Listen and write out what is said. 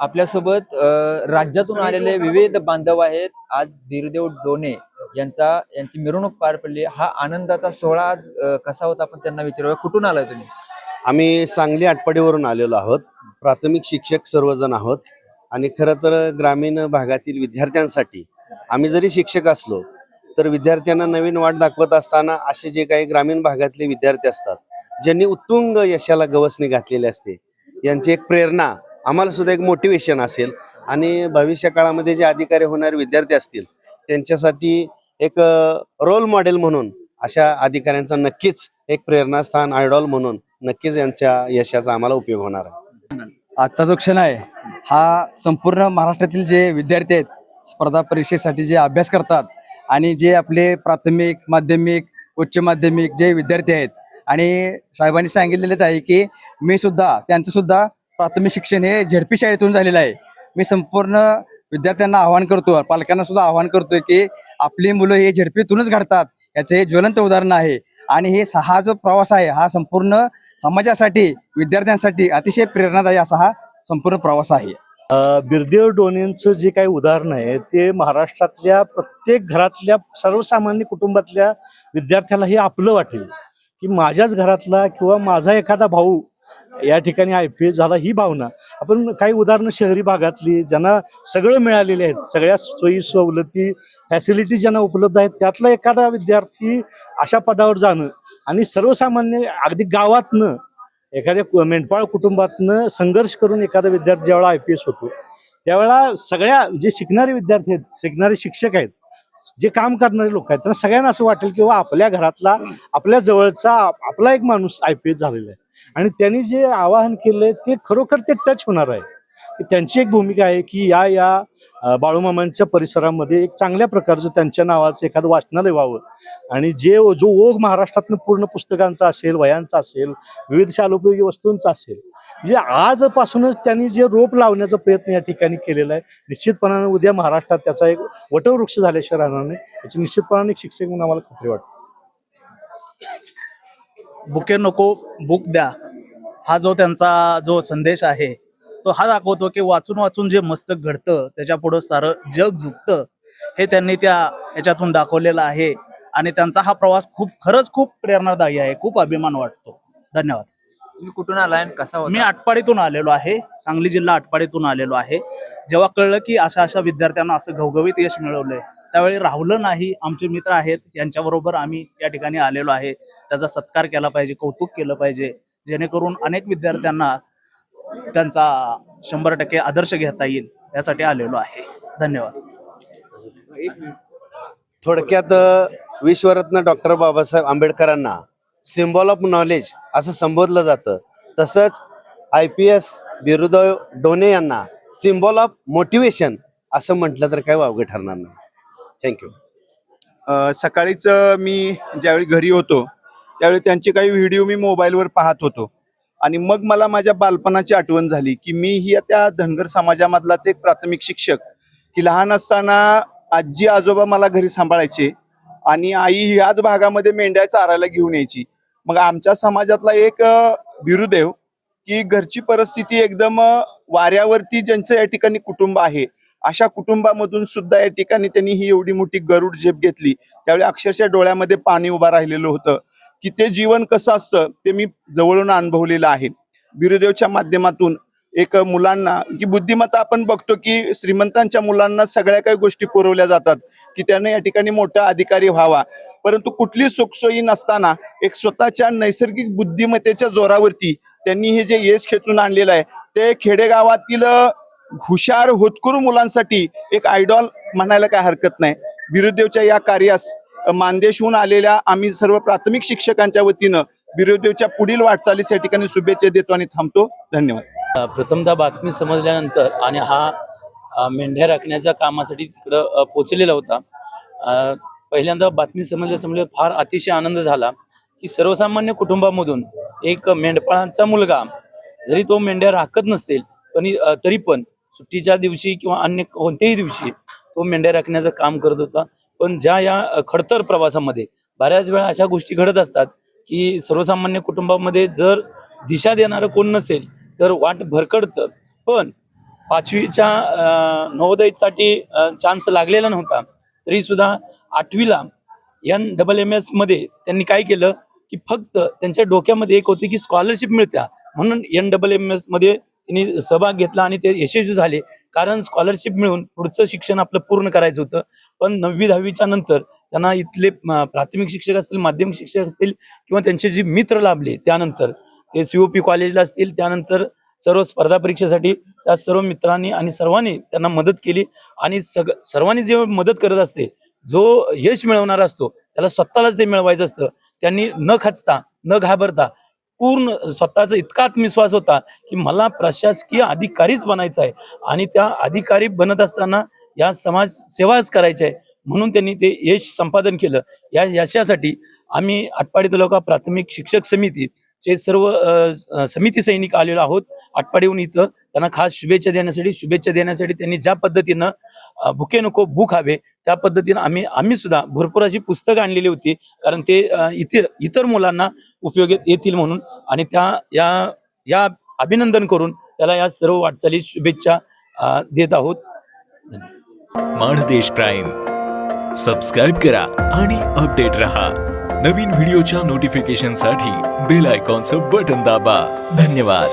आपल्यासोबत राज्यातून आलेले विविध बांधव आहेत. आज धीरदेव डोने यांचा यांची मिरवणूक पार पडली. हा आनंदाचा सोहळा आज कसा होता आपण त्यांना विचारूया. कुठून आलाय तुम्ही? आम्ही सांगली आटपाडीवरून आलेलो आहोत. प्राथमिक शिक्षक सर्वजण आहोत. आणि खरं तर ग्रामीण भागातील विद्यार्थ्यांसाठी आम्ही जरी शिक्षक असलो तर विद्यार्थ्यांना नवीन वाट दाखवत असताना असे जे काही ग्रामीण भागातले विद्यार्थी असतात ज्यांनी उत्तुंग यशाला गवसणी घातलेली असते यांची एक प्रेरणा आम्हाला सुद्धा एक मोटिवेशन असेल. आणि भविष्य काळामध्ये जे अधिकारी होणारे विद्यार्थी असतील त्यांच्यासाठी एक रोल मॉडेल म्हणून अशा अधिकाऱ्यांचा नक्कीच एक प्रेरणास्थान आयडॉल म्हणून नक्कीच यांच्या यशाचा आम्हाला उपयोग होणार आहे. आजचा जो क्षण आहे हा संपूर्ण महाराष्ट्रातील जे विद्यार्थी आहेत स्पर्धा परीक्षेसाठी जे अभ्यास करतात आणि जे आपले प्राथमिक माध्यमिक उच्च माध्यमिक जे विद्यार्थी आहेत आणि साहेबांनी सांगितलेलेच आहे की मी सुद्धा त्यांचं सुद्धा प्राथमिक शिक्षण हे झेडपी शाळेतून झालेलं आहे. मी संपूर्ण विद्यार्थ्यांना आवाहन करतो पालकांना सुद्धा आवाहन करतोय की आपली मुलं हे झेडपीतूनच घडतात. याचं हे ज्वलंत उदाहरण आहे. आणि हे सहा हा जो प्रवास आहे हा संपूर्ण समाजासाठी विद्यार्थ्यांसाठी अतिशय प्रेरणादायी असा हा संपूर्ण प्रवास आहे. बिरदेव डोनेंचं जे काही उदाहरण आहे ते महाराष्ट्रातल्या प्रत्येक घरातल्या सर्वसामान्य कुटुंबातल्या विद्यार्थ्याला हे आपलं वाटेल. की माझ्याच घरातला किंवा माझा एखादा भाऊ या ठिकाणी आय पी एस झाला ही भावना. आपण काही उदाहरणं शहरी भागातली ज्यांना सगळं मिळालेले आहेत सगळ्या सोयी सवलती फॅसिलिटी ज्यांना उपलब्ध आहेत त्यातला एखादा विद्यार्थी अशा पदावर जाणं आणि सर्वसामान्य अगदी गावातनं एखाद्या मेंढपाळ कुटुंबातनं संघर्ष करून एखादा विद्यार्थी ज्यावेळा आय पी एस होतो त्यावेळेला सगळ्या जे शिकणारे विद्यार्थी आहेत शिकणारे शिक्षक आहेत जे काम करणारे लोक आहेत त्यांना सगळ्यांना असं वाटेल की आपल्या घरातला आपल्या जवळचा आपला एक माणूस आय पी एस झालेला आहे. आणि त्यांनी जे आवाहन केलंय ते खरोखर ते टच होणार आहे. त्यांची एक भूमिका आहे की या या बाळूमामांच्या परिसरामध्ये एक चांगल्या प्रकारचं त्यांच्या नावाचं एखादं वाचनालय व्हावं. आणि जे जो ओघ महाराष्ट्रातनं पूर्ण पुस्तकांचा असेल वयांचा असेल विविध शालोपयोगी वस्तूंचा असेल म्हणजे आजपासूनच त्यांनी जे रोप लावण्याचा प्रयत्न या ठिकाणी केलेला आहे निश्चितपणाने उद्या महाराष्ट्रात त्याचा एक वटवृक्ष झाल्याशिवाय राहणार नाही. याची निश्चितपणाने एक शिक्षक म्हणून आम्हाला खात्री वाटते. बुके नको बुक द्या. हा जो त्यांचा जो संदेश आहे तो हा दाखवतो की वाचून वाचून जे मस्तक घडतं त्याच्या पुढं सारं जग झुकतं हे त्यांनी त्या याच्यातून दाखवलेलं आहे. आणि त्यांचा हा प्रवास खूप खरंच खूप प्रेरणादायी आहे खूप अभिमान वाटतो. धन्यवाद. तुम्ही कुठून आलाय आणि कसा होता? मी आटपाडीतून आलेलो आहे सांगली जिल्हा आटपाडीतून आलेलो आहे. जेव्हा कळलं की अशा अशा विद्यार्थ्यांना असं घवघवीत यश मिळवलंय त्यावेळी राहुलं नाही आमचे मित्र आहेत यांच्याबरोबर आम्ही या ठिकाणी आलेलो आहे. त्याचा सत्कार केला पाहिजे कौतुक केलं पाहिजे. जेणेकरून अनेक विद्यार्थ्यांना त्यांचा शंभर टक्के आदर्श घेता येईल यासाठी आलेलो आहे. धन्यवाद. थोडक्यात विश्वरत्न डॉक्टर बाबासाहेब आंबेडकरांना सिम्बॉल ऑफ नॉलेज असं संबोधलं जातं. तसंच I P S Birudev Done यांना सिम्बॉल ऑफ मोटिवेशन असं म्हटलं तर काय वावगं ठरणार नाही. थँक्यू सकाळीच मी ज्यावेळी घरी होतो त्यावेळी त्यांचे काही व्हिडिओ मी मोबाईलवर पाहत होतो. आणि मग मला माझ्या बालपणाची आठवण झाली की मी ही त्या धनगर समाजामधलाच एक प्राथमिक शिक्षक की लहान असताना आजी आजोबा मला घरी सांभाळायचे आणि आई ह्याच भागामध्ये मेंढ्या चारायला घेऊन यायची. मग आमच्या समाजातला एक बिरुदेव की घरची परिस्थिती एकदम वाऱ्यावरती ज्यांचं या ठिकाणी कुटुंब आहे अशा कुटुंबामधून सुद्धा या ठिकाणी त्यांनी ही एवढी मोठी गरुड झेप घेतली. त्यावेळी अक्षरशः डोळ्यामध्ये पाणी उभा राहिलेलं होतं. की ते जीवन कसं असतं ते मी जवळून अनुभवलेलं आहे. बिरुदेवच्या माध्यमातून एक मुलांना की बुद्धिमत्ता आपण बघतो की श्रीमंतांच्या मुलांना सगळ्या काही गोष्टी पुरवल्या जातात की त्यांना या ठिकाणी मोठा अधिकारी व्हावा. परंतु कुठली सुखसोयी नसताना एक स्वतःच्या नैसर्गिक बुद्धिमत्तेच्या जोरावरती त्यांनी हे जे यश खेचून आणलेलं आहे ते खेडेगावातील हुशार होतकरू मुलांसाठी एक आयडॉल म्हणायला काय हरकत नाही. बिरुदेवच्या या कार्यास मानदेशहून आलेल्या आम्ही सर्व प्राथमिक शिक्षकांच्या वतीनं बिरुदेवच्या पुढील वाटचालीस या ठिकाणी शुभेच्छा देतो आणि थांबतो. धन्यवाद. प्रथमतः बातमी समजल्यानंतर आणि हा मेंढ्या राखण्याच्या कामासाठी तिकडं पोचलेला होता. पहिल्यांदा बातमी समजल्या समजल्या फार अतिशय आनंद झाला की सर्वसामान्य कुटुंबामधून एक मेंढपाळांचा मुलगा जरी तो मेंढ्या राखत नसेल पण तरी पण सुट्टीच्या दिवशी किंवा अन्य कोणत्याही दिवशी तो मेंढ्या राखण्याचं काम करत होता. पण ज्या या खडतर प्रवासामध्ये बऱ्याच वेळा अशा गोष्टी घडत असतात की सर्वसामान्य कुटुंबामध्ये जर दिशा देणारं कोण नसेल तर वाट भरकडतं पण पाचवीच्या नवोदयसाठी चान्स लागलेला नव्हता. तरी सुद्धा आठवीला एन डबल एम एसमध्ये त्यांनी काय केलं की फक्त त्यांच्या डोक्यामध्ये एक होती की स्कॉलरशिप मिळत्या. म्हणून एन डबल एम एसमध्ये त्यांनी सहभाग घेतला आणि ते यशस्वी झाले. कारण स्कॉलरशिप मिळून पुढचं शिक्षण आपलं पूर्ण करायचं होतं. पण नववी दहावीच्या नंतर त्यांना इथले प्राथमिक शिक्षक असतील माध्यमिक शिक्षक असतील किंवा त्यांचे जे मित्र लाभले त्यानंतर ते सीओपी कॉलेजला असतील त्यानंतर सर्व स्पर्धा परीक्षेसाठी त्या सर्व मित्रांनी आणि सर्वांनी त्यांना मदत केली. आणि सग सर्वांनी जे मदत करत असते जो यश मिळवणारा असतो त्याला स्वतःलाच ते मिळवायचं असतं. त्यांनी न खचता न घाबरता पूर्ण स्वतःचा इतका आत्मविश्वास होता की मला प्रशासकीय अधिकारीच बनायचा आहे. आणि त्या अधिकारी बनत असताना या समाज सेवाच करायची आहे. म्हणून त्यांनी ते यश संपादन केलं. या यशासाठी आम्ही आटपाडी तालुका प्राथमिक शिक्षक समिती चे सर्व समिती सैनिक आलेलो आहोत आटपाडीहून इथं. त्यांना खास शुभेच्छा देण्यासाठी शुभेच्छा देण्यासाठी त्यांनी ज्या पद्धतीनं भुके नको भूक हवे. त्या पद्धतीनं आम्ही आम्ही सुद्धा भरपूर अशी पुस्तकं आणलेली होती. कारण ते इतर इतर मुलांना उपयोगी येतील म्हणून. आणि त्या या या अभिनंदन करून त्याला या सर्व वाटचाली शुभेच्छा देत आहोत. माणदेश प्राईम. सबस्क्राईब करा आणि अपडेट रहा. नवीन व्हिडिओच्या नोटिफिकेशनसाठी बेल आयकॉनचं बटन दाबा. धन्यवाद.